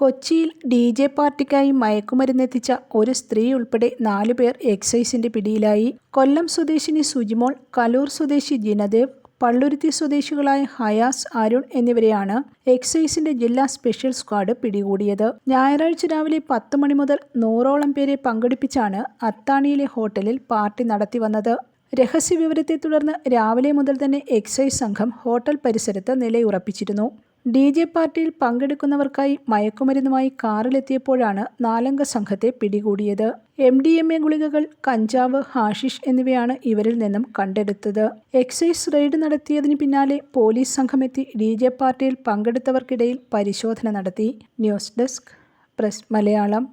കൊച്ചിയിൽ D J പാർട്ടിക്കായി മയക്കുമരുന്നെത്തിച്ച ഒരു സ്ത്രീ ഉൾപ്പെടെ നാലു പേർ എക്സൈസിന്റെ പിടിയിലായി. കൊല്ലം സ്വദേശിനി സുജിമോൾ കലൂർ സ്വദേശി ജിനദേവ് പള്ളുരുത്തി സ്വദേശികളായ ഹയാസ് അരുൺ എന്നിവരെയാണ് എക്സൈസിന്റെ ജില്ലാ സ്പെഷ്യൽ സ്ക്വാഡ് പിടികൂടിയത്. ഞായറാഴ്ച രാവിലെ പത്ത് മണി മുതൽ നൂറോളം പേരെ പങ്കെടുപ്പിച്ചാണ് അത്താണിയിലെ ഹോട്ടലിൽ പാർട്ടി നടത്തിവന്നത് രഹസ്യവിവരത്തെ തുടർന്ന് രാവിലെ മുതൽ തന്നെ എക്സൈസ് സംഘം ഹോട്ടൽ പരിസരത്ത് നിലയുറപ്പിച്ചിരുന്നു. ഡി ജെ പാർട്ടിയിൽ പങ്കെടുക്കുന്നവർക്കായി മയക്കുമരുന്നുമായി കാറിലെത്തിയപ്പോഴാണ് നാലംഗ സംഘത്തെ പിടികൂടിയത്. എം ഡി എം എ ഗുളികകൾ കഞ്ചാവ് ഹാഷിഷ് എന്നിവയാണ് ഇവരിൽ നിന്നും കണ്ടെടുത്തത്. എക്സൈസ് റെയ്ഡ് നടത്തിയതിന് പിന്നാലെ പോലീസ് സംഘമെത്തി ഡി ജെ പാർട്ടിയിൽ പങ്കെടുത്തവർക്കിടയിൽ പരിശോധന നടത്തി. News desk press Malayalam.